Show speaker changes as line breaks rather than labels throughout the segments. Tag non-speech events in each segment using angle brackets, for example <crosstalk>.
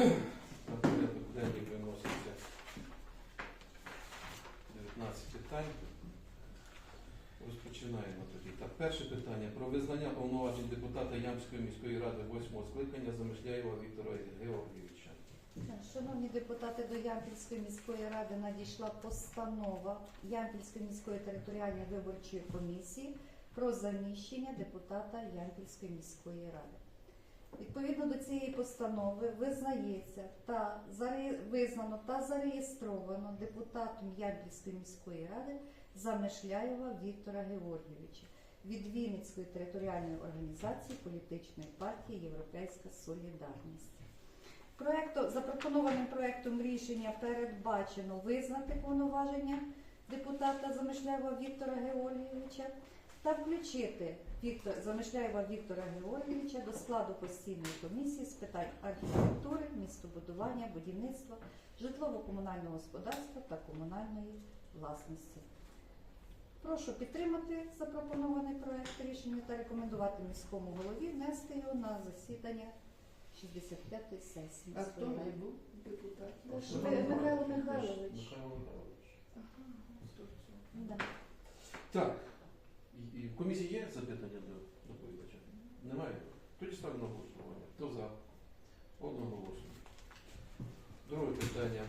На виноситься 19 питань. Розпочинаємо тоді. Так, перше питання про визнання повноважень депутата Ямської міської ради 8 скликання Замишляєва Віктора Георгійовича.
Шановні депутати, до Ямпільської міської ради надійшла постанова Ямпільської міської територіальної виборчої комісії про заміщення депутата Ямпільської міської ради. Відповідно до цієї постанови визнається та визнано та зареєстровано депутатом Ямпільської міської ради Замишляєва Віктора Георгійовича від Вінницької територіальної організації політичної партії Європейська Солідарність. Проекту, запропонованим проектом рішення передбачено визнати повноваження депутата Замишляєва Віктора Георгійовича та включити Віктор, Замишляєва Віктора Георгійовича до складу постійної комісії з питань архітектури, містобудування, будівництва, житлово-комунального господарства та комунальної власності. Прошу підтримати запропонований проект рішення та рекомендувати міському голові внести його на засідання 65-ї сесії.
А хто не був депутат?
Михайло Михайлович.
Михайло Михайлович.
Ага, хто?
Да.
Так, і, в комісії є запитання до доповідача? Немає? Тоді ставлю на голосування. Хто за? Одноголосно. Друге питання.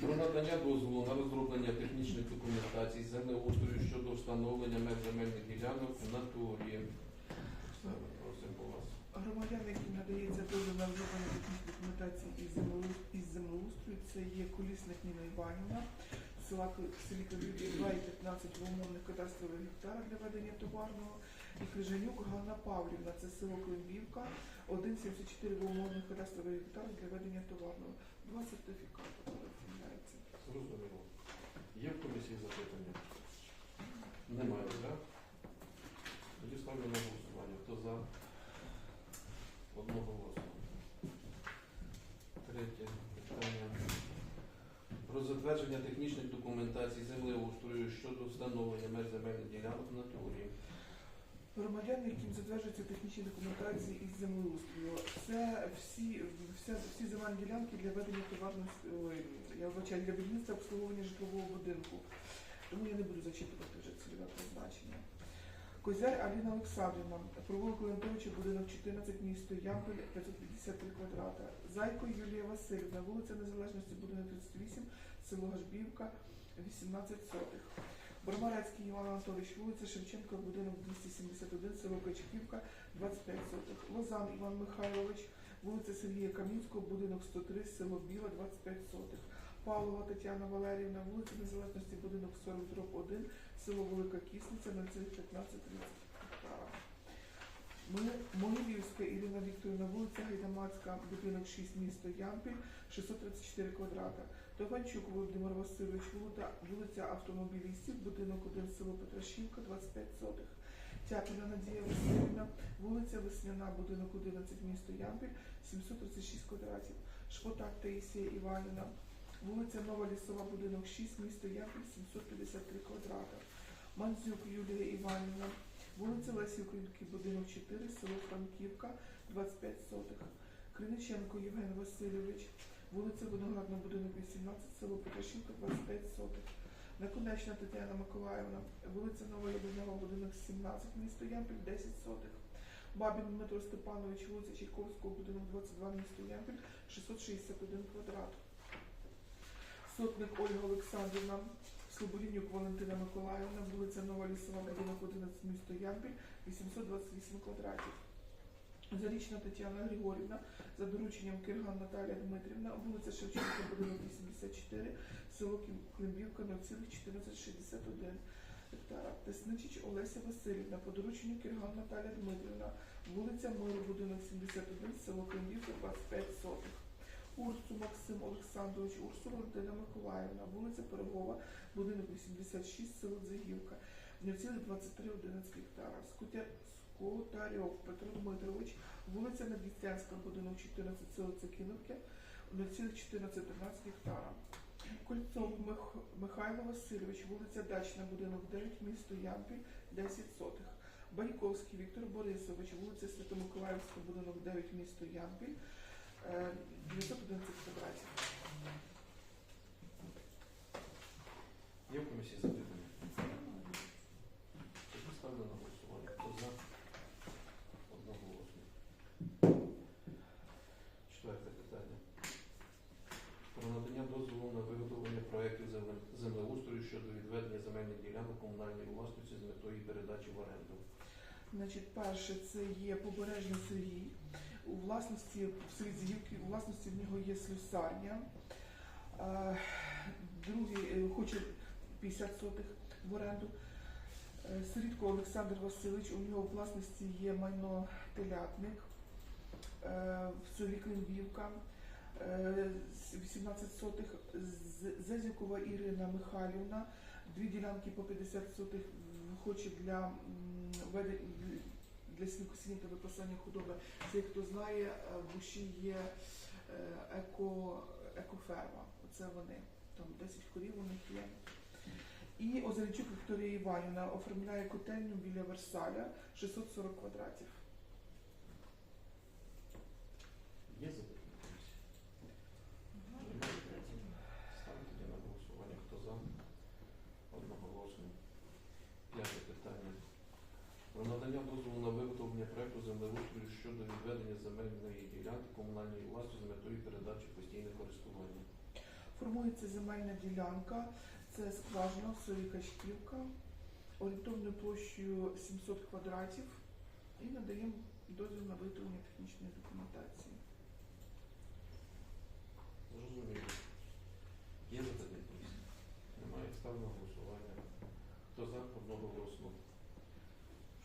Про надання дозволу на розроблення технічних документацій землеустрою щодо встановлення меж земельних ділянок в натурі. Просимо вас.
Громадян, яким надається дозвіл на розроблення технічної документації із землеустрою, це є колісник Ніна Іванівна, села селі Кривівки 2,15 в умовних кадастрових гектарах для ведення товарного, і Крижанюк Ганна Павлівна, це село Климбівка, 1,74 в умовних кадастрових гектарах для ведення товарного. Два сертифікати оформляється.
Зрозуміло. Є в комісії запитання? Немає, так? Тоді ставлю на голосування. Хто за? Одноголосно. Третє питання. Про затвердження технічних документацій землеустрою щодо встановлення меж земельних ділянок в натурі.
Громадяни, яким затверджуються технічні документації із землеустрою, це всі, вся, всі земельні ділянки для ведення товарного, ой, я вибачаю, для будівництва обслуговування житлового будинку. Тому я не буду зачитувати вже цільове призначення. Козяр Аліна Олександрівна, провулок Леонтовича, будинок 14, місто Ямпіль, 553 квадрата. Зайко Юлія Васильівна, вулиця Незалежності, будинок 38, село Гашбівка, 18 сотих. Бормарецький Іван Анатолійович, вулиця Шевченка, будинок 271, село Качківка, 25 сотих. Лозан Іван Михайлович, вулиця Сергія Камінського, будинок 103, село Біла, 25 сотих. Павлова Тетяна Валерівна, вулиця Незалежності, будинок 40, 1, село Велика Кісниця, 0,1530 гектара. Ми- Могилівська Ірина Вікторівна, вулиця Гайдамацька, будинок 6, місто Ямпіль, 634 квадрата. Тованчук Володимир Васильович, вулиця, Автомобілістів, будинок 1, село Петрашівка, 25 сотих. Тяпіна Надія Васильівна, вулиця Весняна, будинок 11, місто Ямпіль, 736 квадратів. Шпотак Таїсія Іванівна, вулиця Нова Лісова, будинок 6, місто Ямпіль, 753 квадрата. Мандзюк Юлія Іванівна, вулиця Лесі Українки, будинок 4, село Франківка, 25 сотих. Криниченко Євген Васильович, вулиця Виноградна, будинок 18, село Петрашівка, 25 сотих. Наконечна Тетяна Миколаївна, вулиця Нова Єдинова, будинок 17, місто Ямпіль, 10 сотих. Бабін Дмитро Степанович, вулиця Чайковського, будинок 22, місто Ямпіль, 661 квадрат. Сотник Ольга Олександрівна, Слободінюк Валентина Миколаївна, вулиця Нова Лісова, будинок 11, місто Ямпіль, 828 квадратів. Зарічна Тетяна Григорівна, за дорученням Кирган Наталія Дмитрівна, вулиця Шевченка, будинок 84, село Климбівка, 0,1461 гектара. Тесничич Олеся Васильівна, по дорученню Кирган Наталія Дмитрівна, вулиця Миру, будинок 71, село Климбівка, 25 сотих. Урсу Максим Олександрович, Урсу Валентина Миколаївна, вулиця Пирогова, будинок 86, село Дзигівка, 0,2311 гектара. Скотя- Скотарьов Петро Дмитрович, вулиця Надвістянська, будинок 14, село Цикіновки, 0,1413 гектара. Кольцов Мих... Михайло Васильович, вулиця Дачна, будинок 9, місто Ямпіль, 10 сотих. Баньковський Віктор Борисович, вулиця Свято-Миколаївська, будинок 9, місто Ямпіль, 911 квадратів.
Є в комісії запитання? Тоді ставлю на голосування. Хто за? Одноголосно. Четверте питання. Про надання дозволу на виготовлення проєктів земле- землеустрою щодо відведення земельних ділянок комунальної власності з метою передачі в оренду.
Значить, перше це є побережний Сергій. У власності в селі Згівки, у власності в нього є слюсарня. Е, Другий е, хоче 50 сотих в оренду. Е, Сирідко Олександр Васильович, у нього в власності є майно телятник в селі Климбівка. е, 18 сотих. З- Зезікова Ірина Михайлівна, дві ділянки по 50 сотих хоче для для сінокосіння та випасання худоби. Це хто знає, е, в Буші є е, еко, екоферма. Оце вони. Там 10 корів у них є. І Озерчук Вікторія Іванівна оформляє котельню біля Версаля 640 квадратів.
Є запитання в комісії? Ставлю тоді на голосування. Хто за? Одноголосно. П'яте питання. Про надання дозволу на виготовлення проекту землеустрою щодо відведення земельної ділянки комунальної власності з метою передачі в постійне користування.
Формується земельна ділянка, це скважина в селі Качківка, орієнтовною площею 700 квадратів і надаємо дозвіл на виготовлення технічної документації.
Зрозуміло. Є запитання? Немає. Ставлю на голосування. Хто за? Одноголосно.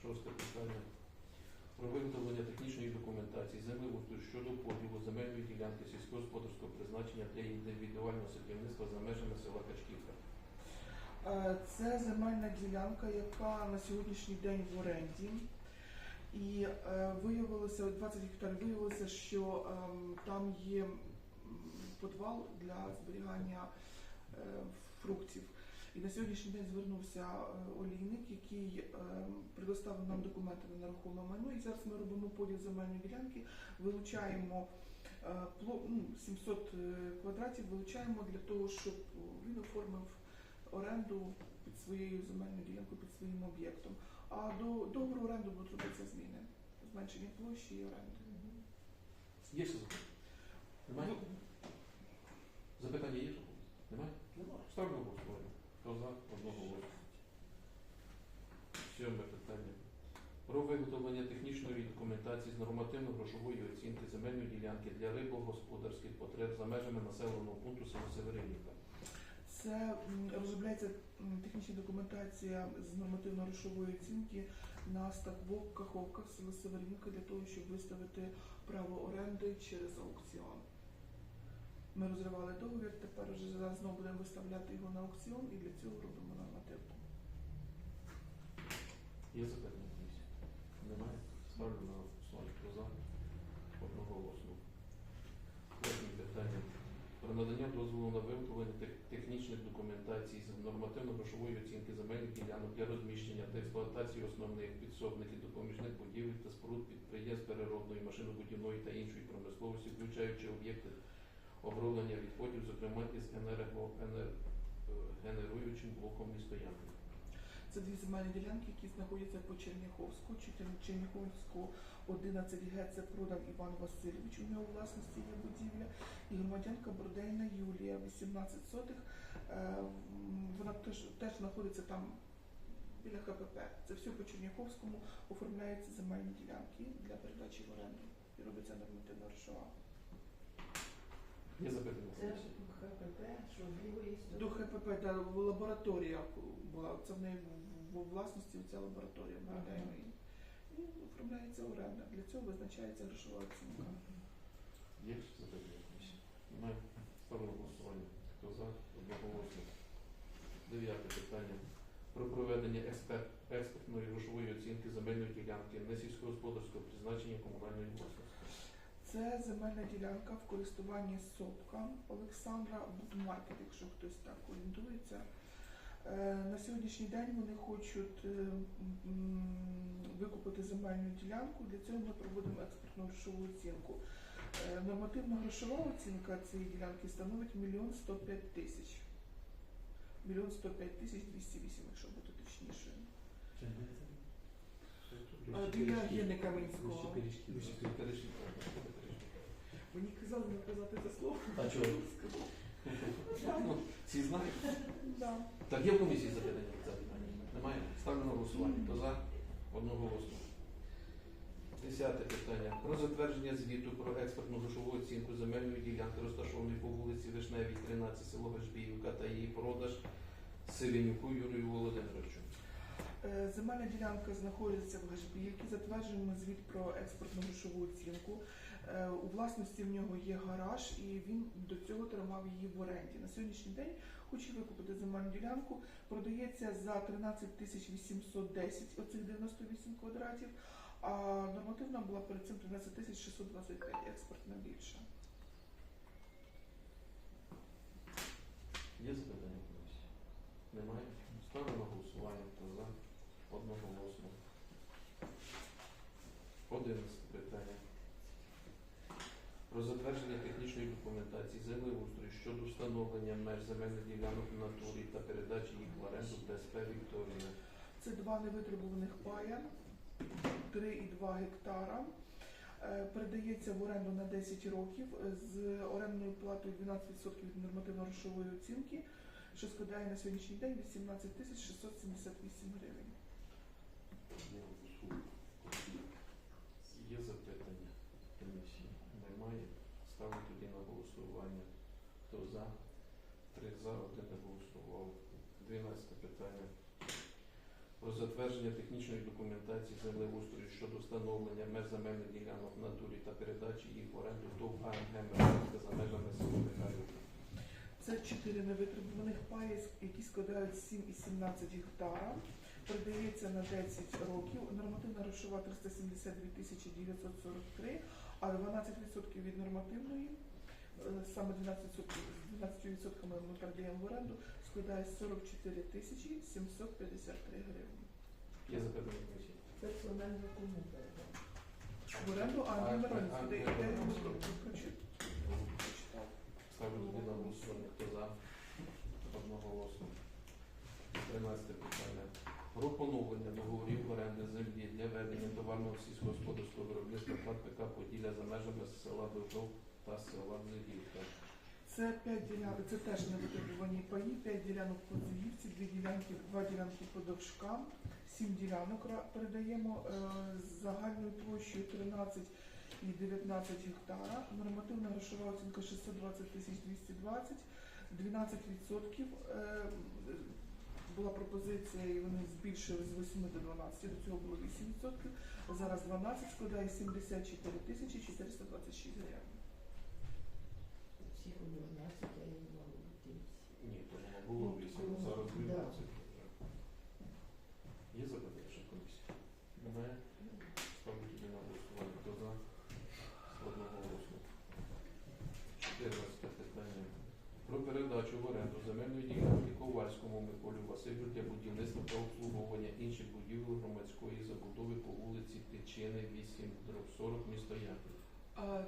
Шосте питання. Про виготовлення технічної документації землеустрою щодо поділу земельної ділянки сільськогосподарського призначення для індивідуального садівництва за межами села Качківка.
Е, Це земельна ділянка, яка на сьогоднішній день в оренді. І е, виявилося, 20 гектарів, виявилося, що ем, там є подвал для зберігання е, фруктів. І на сьогоднішній день звернувся е, олійник, який ем, предоставив нам документи на нерухоме майно. І зараз ми робимо поділ земельної ділянки, вилучаємо е, пло- ну, 700 е, квадратів, вилучаємо для того, щоб він оформив оренду під своєю земельною ділянкою, під своїм об'єктом. А до договору оренду будуть робитися зміни. Зменшення площі і оренди.
Є ще запитання? Немає? Запитання є? Немає? Немає. Ставлю голосування. За? Одноголосно. Сьоме питання. Про виготовлення технічної документації з нормативно-грошової оцінки земельної ділянки для рибогосподарських потреб за межами населеного пункту село Северинівка.
Це розробляється технічна документація з нормативно-грошової оцінки на ставок Каховках села Северинівка для того, щоб виставити право оренди через аукціон. Ми розривали договір, тепер вже зараз знову будемо виставляти його на аукціон і для цього робимо нормативку.
Є запитання комісії? Немає? Ставлю на голосування. Хто за? Одноголосно. Восьме питання. Про надання дозволу на виготовлення технічних документацій з нормативно-грошової оцінки земельних ділянок для розміщення та експлуатації основних підсобних і допоміжних будівель та споруд підприємств переробної, машинобудівної та іншої промисловості, включаючи об'єкти оброблення відходів, зокрема із енергогенеруючим блоком міста Ямпіль.
Це дві земельні ділянки, які знаходяться по Черняховську. Чер- Черняховську 11 г це продав Іван Васильович. У нього власності є будівля. І громадянка Бродейна Юлія, 18 сотих. Е, Вона теж, теж знаходиться там біля ХПП. Це все по Черняховському оформляються земельні ділянки для передачі в оренду. І робиться нормативна грошова.
Є запитання?
Це? ХПП, що вліво є
До ХПП та лабораторія була. Це в неї в- в власності ця лабораторія Бродейної. І оформляється оренда. Для цього визначається грошова оцінка.
Є ще запитання в. Ставлю на голосування. Хто за? Одноголосно. Дев'яте питання. Про проведення експертної грошової оцінки земельної ділянки несільськогосподарського призначення комунальної власності.
Це земельна ділянка в користуванні Сопка Олександра Будмаркет, якщо хтось так орієнтується. Е, На сьогоднішній день вони хочуть е, викупити земельну ділянку. Для цього ми проводимо експертну грошову оцінку. Е, Нормативна грошова оцінка цієї ділянки становить мільйон 105 тисяч. Мільйон 105 тисяч 208, якщо бути точнішою. Біля Єни Каменського. Мені казали не казати це слово.
А чого? Ну, Всі знають.
Да.
Так, є в комісії запитання по це питання? Немає? Ставлю на голосування. Хто за? Одноголосно. Десяте питання. Про затвердження звіту про експертну грошову оцінку земельної ділянки, розташованої по вулиці Вишневій, 13, село Вишбіївка та її продаж Сивенюку Юрію Володимировичу.
Е, Земельна ділянка знаходиться в Гашбіївці. Затверджуємо звіт про експортну грошову оцінку. Е, У власності в нього є гараж, і він до цього тримав її в оренді. На сьогоднішній день хоче викупити земельну ділянку. Продається за 13 тисяч 810, оцих 98 квадратів. А нормативна була перед цим 13 тисяч 625, експортна більша.
Є запитання в комісії? Немає? Ставлю голосування. Хто за? Одноголосно. Одинадцяте питання. Про затвердження технічної документації землеустрою щодо встановлення меж земельних ділянок в натурі та передачі їх в оренду ДСП Вікторія.
Це два невитребуваних пая, 3,2 гектара. Е, Передається в оренду на 10 років е, з орендною платою 12% від нормативно-грошової оцінки, що складає на сьогоднішній день 18 тисяч 678 гривень.
3 за, один не голосував. 12 питання. Про затвердження технічної документації землеустрою щодо встановлення меж земельних ділянок в натурі та передачі їх в оренду до АНГ Мерзенка за межами села Михайлівка.
Це чотири невитребуваних паї, які складають 7 і 17 гектара. Продається на 10 років. Нормативна грошова 372 тисячі 943, а 12% від нормативної саме 12%, ми передаємо в оренду, складає 44 тисячі 753 гривні.
Є запитання комісії?
Це планування кому?
В оренду
А,
Андрій Миронівський,
а,
де
а,
де
а,
прочитав.
Ставлю на голосування. Хто за? Одноголосно. Тринадцяте питання. Про поновлення договорів оренди землі для ведення товарного сільськогосподарського виробництва ПК Поділля за межами села Довжов
Це 5 ділянок, це теж невитребувані паї, 5 ділянок по Зуївці, 2 ділянки, 2 ділянки по Довжкам, 7 ділянок передаємо е, з загальною площею 13 і 19 гектара. Нормативна грошова оцінка 620 тисяч 220, 12% е, була пропозиція, і вони збільшили з 8 до 12, до цього було 8%, зараз 12, складає 74 тисячі 426 гривень.
Всіх у 12, а я не мала дитинці.
Ні, то воно було 8, зараз
Да.
12. Є запитання ще комісії? Немає? Ставлю тоді на голосування. Хто за? Одного голосу. 14 питання. Про передачу в оренду земельної ділянки Ковальському Миколі Василю для будівництва та обслуговування інших будівель громадської забудови по вулиці Тичини 8, 40, місто Ямпіль.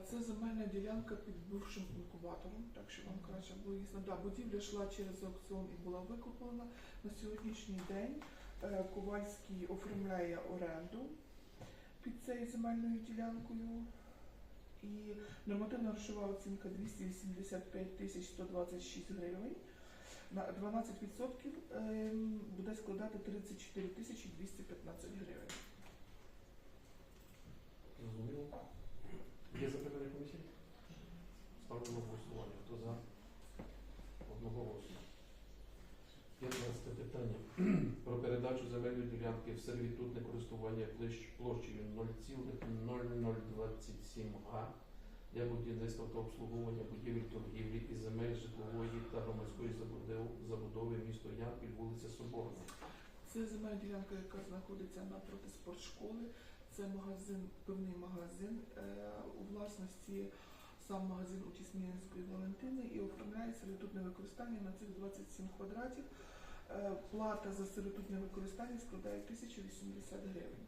Це земельна ділянка під бувшим інкубатором, так що вам краще було ясно. Да, будівля йшла через аукціон і була викуплена. На сьогоднішній день е, Ковальський оформляє оренду під цією земельною ділянкою. І нормативна грошова оцінка 285 тисяч 126 гривень. На 12% ем, буде складати 34 тисячі 215 гривень.
Є запитання комісії? Ставлю на голосування. Хто за? Одного голосу. 15 питання. <clears throat> Про передачу земельної ділянки в сервітутне користування площею 0,0027 га для будівництва та обслуговування будівель торгівлі і земель житлової та громадської забудов- забудови місто Ямпіль, вулиця Соборна.
Це земельна ділянка, яка знаходиться напроти спортшколи. Це магазин, певний магазин е, у власності сам магазин у Тіснінської Валентини і оформляє селітутне використання на цих 27 квадратів. Е, плата за селітутне використання складає 1080 гривень.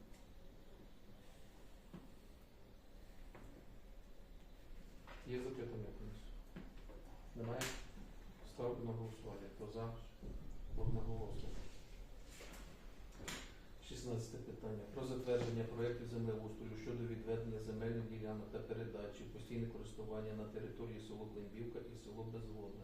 Є запитання комусь? Немає? Ставлю на голосування. Хто за? Одного. Землеустрою щодо відведення земельних ділянок та передачі постійне користування на території село Климбівка і село Безводне.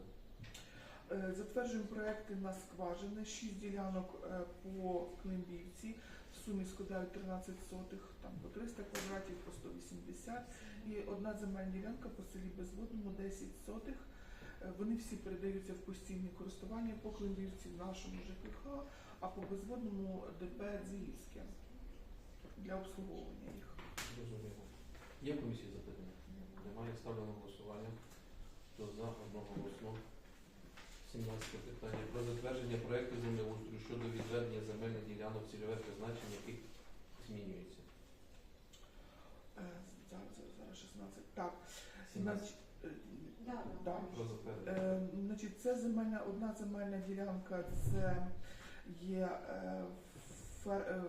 Е, Затверджуємо проекти на скважини, 6 ділянок е, по Климбівці, в сумі складають 13 сотих, там по 300 квадратів, по 180, і одна земельна ділянка по селі Безводному 10 сотих. Е, Вони всі передаються в постійне користування по Климбівці нашому ЖКХ, а по Безводному ДП Дзиївське для обслуговування їх.
Зрозуміло. Є комісії запитання? Немає. Ставлю на голосування. Хто за одноголосно? 17 питання про затвердження проєкту землеустрою щодо відведення земельних ділянок цільове призначення, яких змінюється.
Е, Зараз, зараз, зараз 16. Так,
17.
значить, е,
Да,
да.
Про затвердження.
Е, значить, це земельна, одна земельна ділянка, це є е, фер, е, м,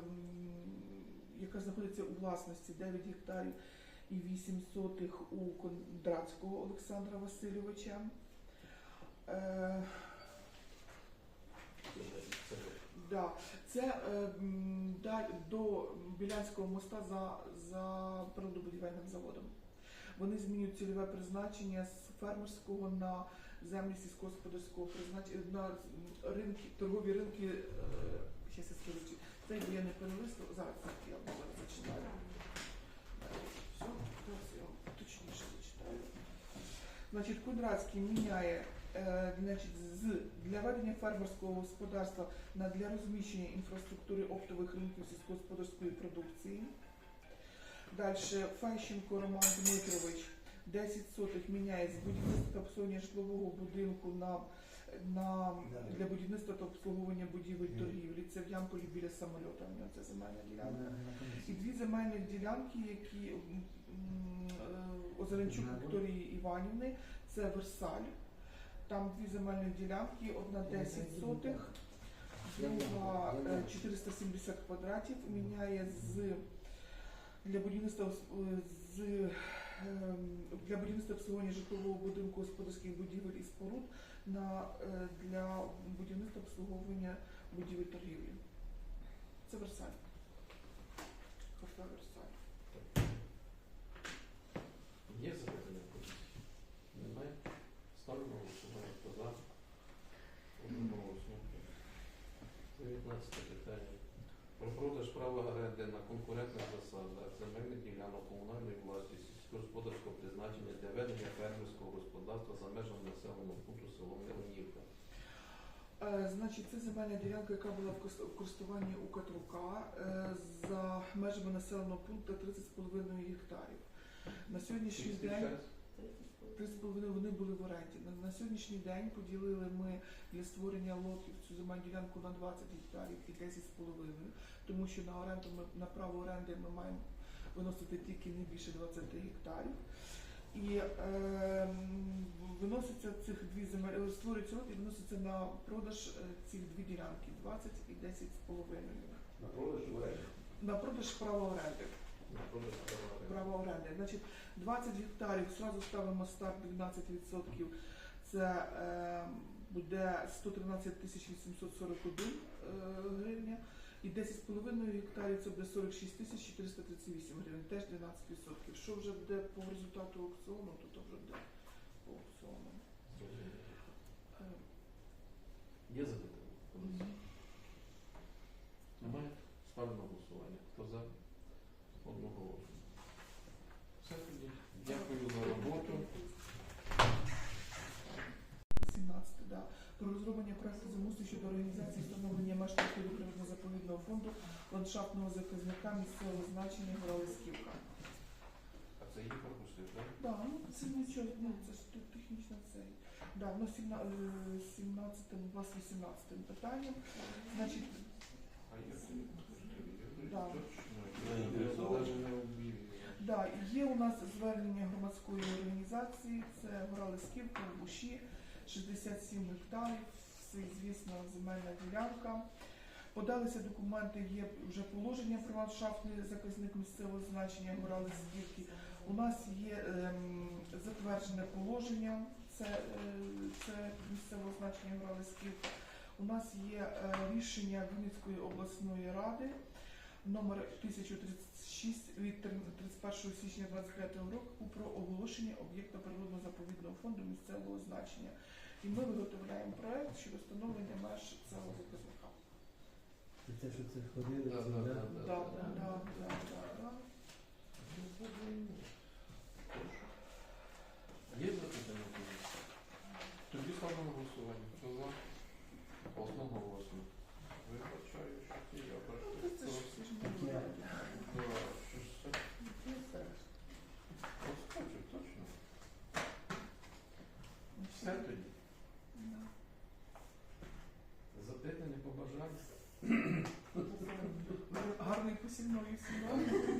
яка знаходиться у власності 9 гектарів і 8 сотих у Кондратського Олександра Васильовича. Е, Да, це е, да- до Білянського моста за, за природобудівельним заводом. Вони змінюють цільове призначення з фермерського на землі сільськогосподарського призначення на ринки, торгові ринки. Е, я скажу, це я не перелистувала. Зараз я зараз зачитаю. Все, зараз я точніше зачитаю. Значить, Кудрацький міняє е, значить, з для ведення фермерського господарства на для розміщення інфраструктури оптових ринків сільськогосподарської продукції. Далі Фещенко Роман Дмитрович 10 сотих міняє з будівництва житлового будинку на, на для будівництва та обслуговування будівель торгівлі. Це в Ямполі біля самольота. У нього це земельна ділянка. І дві земельні ділянки, які е, Вікторії Іванівни, це Версаль. Там дві земельні ділянки, одна 10 сотих, друга е, 470 квадратів. Міняє з для будівництва з ем, для будівництва обслуговування житлового будинку господарських будівель і споруд на е, для будівництва обслуговування будівель торгівлі. Це Версаль. Кафе Версаль.
Є запитання комісії? Немає. Ставлю голосування. Хто за? Одноголосно. 19 питання. Про продаж права оренди на конкурентних засадах земельних ділянок комунальної власності сільськогосподарського призначення для ведення фермерського господарства за межами населеного пункту село Миронівка.
Е, Значить, це земельна ділянка, яка була в кос- в користуванні у Катрука е, за межами населеного пункту 30,5 гектарів. На сьогоднішній день
ще раз?
3,5 вони були в оренді. На, на сьогоднішній день поділили ми для створення лотів цю земельну ділянку на 20 гектарів і 10,5, тому що на оренду ми на право оренди ми маємо виносити тільки не більше 20 гектарів. І е, виноситься цих дві земель, створюється лот і виноситься на продаж е, цих дві ділянки 20 і 10,5.
На продаж оренди.
На продаж права оренди.
На продаж.
Право оренди. Значить, 20 гектарів, зразу ставимо старт 12%. Це е, буде 113 тисяч 841 е, гривня. І 10,5 гектарів це буде 46 тисяч 438 гривень, теж 12%. Що вже буде по результату аукціону, то то вже буде по аукціону. Е,
Є запитання? в комісії? Немає? Ставлю на голосування. Хто за? Одноголосно. Все тоді. Дякую за роботу.
17, да. Про розроблення проекту замусу щодо організації встановлення меж території природно-заповідного фонду ландшафтного заказника місцевого значення гора Лисківка.
А це її пропустив, так?
Да, ну це нічого, ну це ж тут технічно це. Да, ну 17, 17 у вас 18 питанням. Значить,
А я
Да. є у нас звернення громадської організації, це гора Лисківка в Буші, 67 гектарів, всеізвісна земельна ділянка. Подалися документи, є вже положення про ландшафтний заказник місцевого значення гора Лисківки. У нас є ем, затверджене положення, це, е, це місцевого значення гора Лисківка. У нас є е, рішення Вінницької обласної ради. номер 1036 від 31 січня 25 року про оголошення об'єкта природно-заповідного фонду місцевого значення. І ми виготовляємо проект щодо встановлення меж цього показника.
Те, що це ходили,
Да, да,
да?
да,
Да,
да.
да, да, да.
Є запитання? Тоді ставимо на голосування. Хто за? Одноголосно. 後ろ
の
お湯
すごい。